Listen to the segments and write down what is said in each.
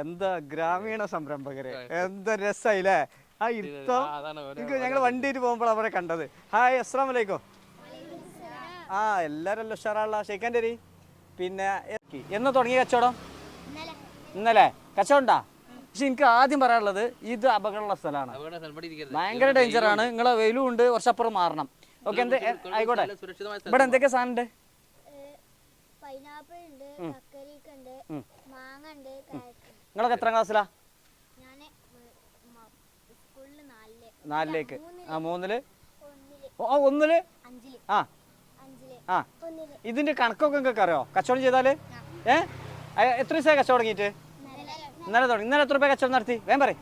എന്താ ഗ്രാമീണ സംരംഭകര്? എന്താ രസായില്ലേ? ആ ഇരുത്തം എനിക്ക് ഞങ്ങൾ വണ്ടിയിൽ പോകുമ്പോൾ അവരെ കണ്ടത്. ഹായ് അസ്സാം വലൈക്കോ ആ എല്ലാരും അല്ല ഉഷാറാള്ള ഷെയ്ക്കാൻ തരി പിന്നെ എന്ന് തുടങ്ങിയ കച്ചവടം? ഇന്നലെ. കച്ചവടം ഉണ്ടാ? പക്ഷെ എനിക്ക് ആദ്യം പറയാനുള്ളത് ഇത് അപകടമുള്ള സ്ഥലമാണ്. ഭയങ്കര ഡേഞ്ചർ ആണ്. നിങ്ങളെ വെയിലും ഉണ്ട്. കുറച്ചപ്പുറം മാറണം. ഓക്കെ എന്ത് ആയിക്കോട്ടെ. ഇവിടെ എന്തൊക്കെ സാധനം ഉണ്ട്? പൈനാപ്പിൾ ഉണ്ട് മാങ്ങ ഉണ്ട് നിങ്ങളൊക്കെ എത്ര ക്ലാസ്സിലാ ഞാൻ സ്കൂളിൽ നാലിൽ. നാലിലേക്ക്. ആ മൂന്നിൽ? ഒന്നിൽ. ഓ ആ, ഒന്നിൽ? അഞ്ചിൽ. ആ. അഞ്ചിൽ. ആ. ഒന്നിൽ. ഇതിന്റെ കണക്കൊക്കെ നിങ്ങൾക്ക് അറിയോ കച്ചവടം ചെയ്താൽ? ഏ? എത്ര ദിവസമായി കച്ചവടം തുടങ്ങിയിട്ട്? ഇന്നലെ തുടങ്ങി. ഇന്നലെ എത്ര രൂപ കച്ചവടം നടത്തി? വേം പറയും.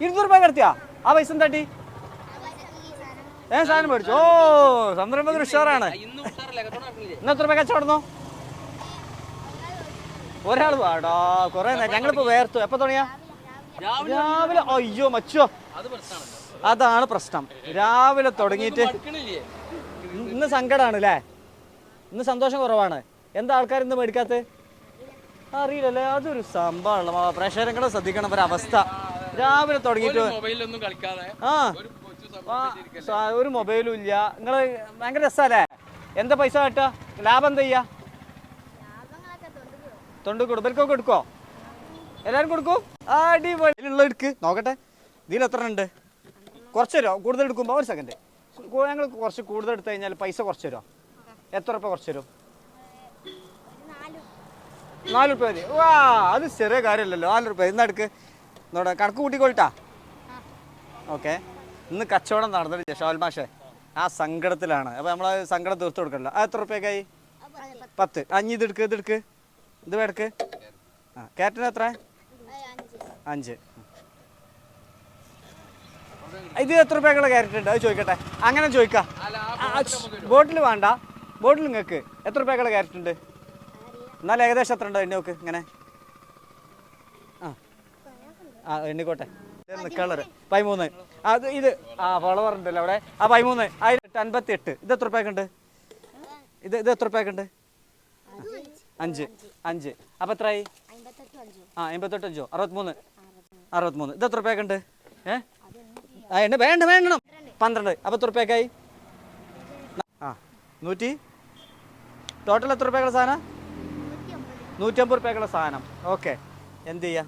ഇരുന്നൂറ്. രൂപ നടത്തിയാ? ആ പൈസ സാധനം ഏ സാധനം മേടിച്ചു. ഓ സംരംഭത്തിന് ഉഷാറാണ്. ഇന്ന് എത്ര രൂപ കച്ചവടന്നോ ഒരാൾ വാടാ കൊറേ ഞങ്ങളിപ്പോ വേർത്തു. എപ്പോ തുടങ്ങിയാ? രാവിലെ അയ്യോ മച്ചോ. അതാണ് പ്രശ്നം. രാവിലെ തുടങ്ങിയിട്ട് ഇന്ന് സങ്കടാണ് അല്ലേ ഇന്ന് സന്തോഷം കുറവാണ്. എന്താ ആൾക്കാർ ഇന്ന് മേടിക്കാത്ത? അറിയില്ലല്ലേ അതൊരു സംഭവമാണ് പ്രേക്ഷകരെ ശ്രദ്ധിക്കണം ഒരു അവസ്ഥ രാവിലെ തുടങ്ങിയിട്ട് ആ. ഒരു മൊബൈലും ഇല്ല. നിങ്ങൾ ഭയങ്കര രസമല്ലേ എന്താ പൈസ കിട്ടുക? ലാഭം എന്താ ചെയ്യാ? തൊണ്ട് കൊടുക്കൽക്കൊക്കെ എടുക്കോ എല്ലാവരും കൊടുക്കും? അടിപൊളി. എടുക്ക് നോക്കട്ടെ. ഇതിൽ എത്ര ഉണ്ട് കുറച്ച് തരുമോ കൂടുതൽ എടുക്കുമ്പോൾ ഒരു സെക്കൻഡ് ഞങ്ങൾ കുറച്ച് കൂടുതൽ എടുത്തു കഴിഞ്ഞാൽ പൈസ കുറച്ച് തരുമോ എത്ര രൂപ കുറച്ച് തരും? നാല് റുപ്യ മതി. വാ അത് ചെറിയ കാര്യമല്ലല്ലോ നാല് രൂപ ഇന്ന് എടുക്ക്. നോടാ കണക്ക് കൂട്ടിക്കോളിട്ടാ? ഓക്കെ. ഇന്ന് കച്ചവടം നടന്നിട്ട് ഷോൽ മാഷേ ആ സങ്കടത്തിലാണ്. അപ്പോൾ നമ്മൾ സങ്കടം തീർത്ത് കൊടുക്കണല്ലോ ആ എത്ര റുപ്യക്കായി പത്ത്. അഞ്ഞ് ഇത് എടുക്ക്. ഇത് വേടക്ക് ആ ക്യാരറ്റിന് എത്ര? അഞ്ച്. ഇത് എത്ര രൂപയ്ക്കുള്ള ക്യാരറ്റ് ഉണ്ട്? അത് ചോദിക്കട്ടെ. അങ്ങനെ ചോദിക്കാം. ബോട്ടിൽ വേണ്ട. ബോട്ടിൽ നിങ്ങൾക്ക് എത്ര രൂപയ്ക്കുള്ള ക്യാരറ്റ് ഉണ്ട്? എന്നാൽ ഏകദേശം എത്ര ഉണ്ട്? എണ്ണി നോക്ക് ഇങ്ങനെ. ആ. ആ എണ്ണിക്കോട്ടെ. കളർ പതിമൂന്ന്. അത് ഇത് ആ ഫോളോവർ ഉണ്ടല്ലോ അവിടെ. ആ പതിമൂന്ന്. ആയിരത്തി അൻപത്തി എട്ട് ഇത് എത്ര രൂപയ്ക്ക് ഉണ്ട് ഇത് ഇത് എത്ര രൂപയ്ക്ക് ഉണ്ട് അഞ്ച് അഞ്ച്. അപ്പം എത്രയായി ആ എൺപത്തെട്ട് അഞ്ചോ? അറുപത്തിമൂന്ന്? അറുപത്തിമൂന്ന്. ഇത് എത്ര രൂപയ്ക്ക് ഉണ്ട് ഏ? ആ എണ്ണ വേണ്ട വേണം പന്ത്രണ്ട്. അപ്പം എത്ര രൂപയ്ക്കായി ആ നൂറ്റി? ടോട്ടൽ എത്ര രൂപയ്ക്കുള്ള സാധനം? നൂറ്റമ്പത് രൂപയ്ക്കുള്ള സാധനം. ഓക്കെ. എന്ത് ചെയ്യാ?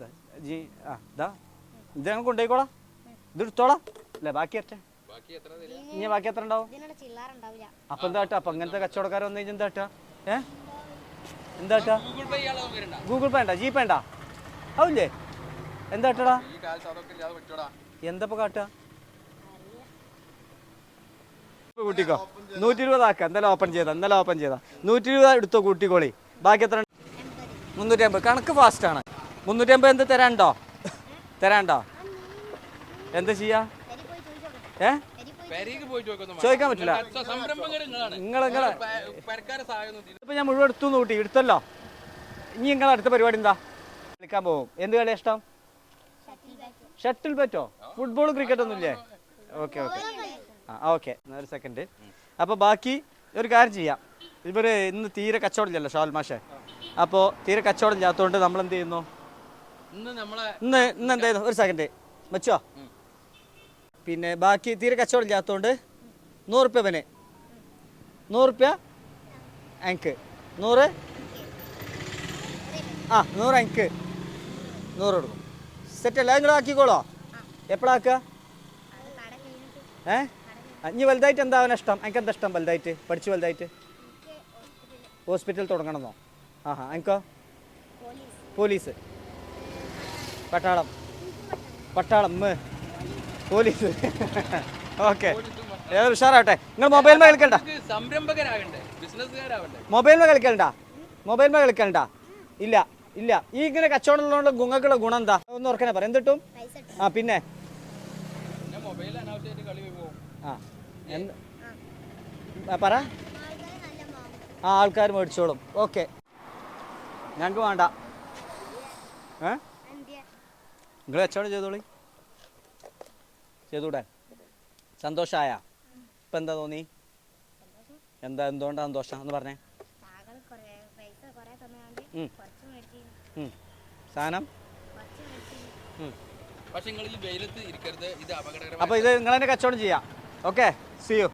ദാ, ജി ആ ഇതാ. ഇത് ഞങ്ങൾ കൊണ്ടുപോയിക്കോളാം. ഇത് എടുത്തോളാം. അല്ലേ ബാക്കി എത്ര? ഇനി ബാക്കി എത്ര ഉണ്ടാവും? അപ്പൊ എന്താ അപ്പൊ അങ്ങനത്തെ കച്ചവടക്കാരൊന്നും കഴിഞ്ഞാൽ എന്താ ഏ? എന്താ കേട്ടാ ഗൂഗിൾ പേ ഉണ്ടോ? ജി പേ ഉണ്ടോ? ആവില്ലേ? എന്താ കേട്ടടാ ഈ കാലത്ത് അതൊക്കെ ഇല്ലാതെ പറ്റൂടാ. എന്താ കാട്ടാ? കാട്ടുക കൂട്ടിക്കോ. നൂറ്റി ഇരുപത് ആക്കാം എന്തായാലും ഓപ്പൺ ചെയ്താ എന്തായാലും ഓപ്പൺ ചെയ്താ. നൂറ്റി ഇരുപത് എടുത്തോ കൂട്ടിക്കോളി. ബാക്കി എത്ര മുന്നൂറ്റി അമ്പത് കണക്ക് ഫാസ്റ്റ് ആണ്. മുന്നൂറ്റി അമ്പത് എന്ത്? തരാണ്ടോ തരാണ്ടോ എന്താ ചെയ്യാ? എരി ചോദിക്കാൻ പറ്റില്ല. നിങ്ങൾ നിങ്ങളെ ഇപ്പൊ ഞാൻ മുഴുവൻ എടുത്തു കൂട്ടി എടുത്തല്ലോ. ഇനി നിങ്ങളെ അടുത്ത പരിപാടി എന്താ? കളിക്കാൻ പോകും. എന്ത് കളിയാ ഇഷ്ടം? ഷട്ടിൽ പറ്റോ ഫുട്ബോൾ ക്രിക്കറ്റ് ഒന്നും ഇല്ലേ? Okay okay. ആ ഓക്കെ. ഒരു സെക്കൻഡ് അപ്പോൾ ബാക്കി ഒരു കാര്യം ചെയ്യാം. ഇവർ ഇന്ന് തീരെ കച്ചവടം ഇല്ലല്ലോ ഷാൽ മാഷെ. അപ്പോൾ തീരെ കച്ചവടം ഇല്ലാത്തതുകൊണ്ട് നമ്മൾ എന്ത് ചെയ്യുന്നു? ഇന്ന് ഇന്ന് എന്തായിരുന്നു? ഒരു സെക്കൻഡ് വെച്ചോ പിന്നെ ബാക്കി തീരെ കച്ചവടം ഇല്ലാത്തതുകൊണ്ട് നൂറുപ്യ പന് നൂറുപ്യ അങ്ക് നൂറ്? ആ നൂറ് അങ്ക് നൂറ് കൊടുക്കും. സെറ്റ് അല്ലേ? നിങ്ങൾ ആക്കിക്കോളോ. എപ്പോഴാക്കുക ഏ? ഇനി വലുതായിട്ട് എന്താ അവനെ ഇഷ്ടം? എനിക്ക് എന്താ ഇഷ്ടം വലുതായിട്ട്? പഠിച്ചു വലുതായിട്ട്? ഹോസ്പിറ്റൽ തുടങ്ങണമെന്നോ ആഹാ എനിക്കോ പോലീസ്. പട്ടാളം. പട്ടാളം. പോലീസ്. ഓക്കെ. ഏതൊരു ഉഷാറാവട്ടെ. നിങ്ങൾ മൊബൈൽ മേ കളിക്കണ്ട. നമുക്ക് സംരംഭകരാകണ്ടേ? ബിസിനസ്സുകാരാവണ്ടേ? മൊബൈൽ മേ കളിക്കണ്ട. മൊബൈൽ മേ കളിക്കണ്ട. ഇല്ല ഇല്ല. ഈ ഇങ്ങനെ കച്ചവടം ഉള്ളതുകൊണ്ട് ഗുങ്ങക്കുള്ള ഗുണം എന്താ? ഒന്ന് ഓർക്കണേ പറയാം എന്തിട്ടും? ആ പിന്നെ? ആ പറ. ആ ആൾക്കാർ മേടിച്ചോളും. ഓക്കെ. ഞങ്ങൾക്ക് വേണ്ട. ഏ? നിങ്ങൾ കച്ചവടം ചെയ്തോളി. ചെയ്തൂടെ സന്തോഷമായ ഇപ്പം എന്താ തോന്നി? എന്താ എന്തുകൊണ്ടാണ് സന്തോഷം എന്ന് പറഞ്ഞേ. സാധനം? പക്ഷെ നിങ്ങൾ ഈ വെയിലത്ത് ഇരിക്കരുത്. ഇത് അപകടകരമായ അപ്പോൾ ഇത് നിങ്ങൾ തന്നെ കച്ചവടം ചെയ്യാം. ഓക്കെ. C U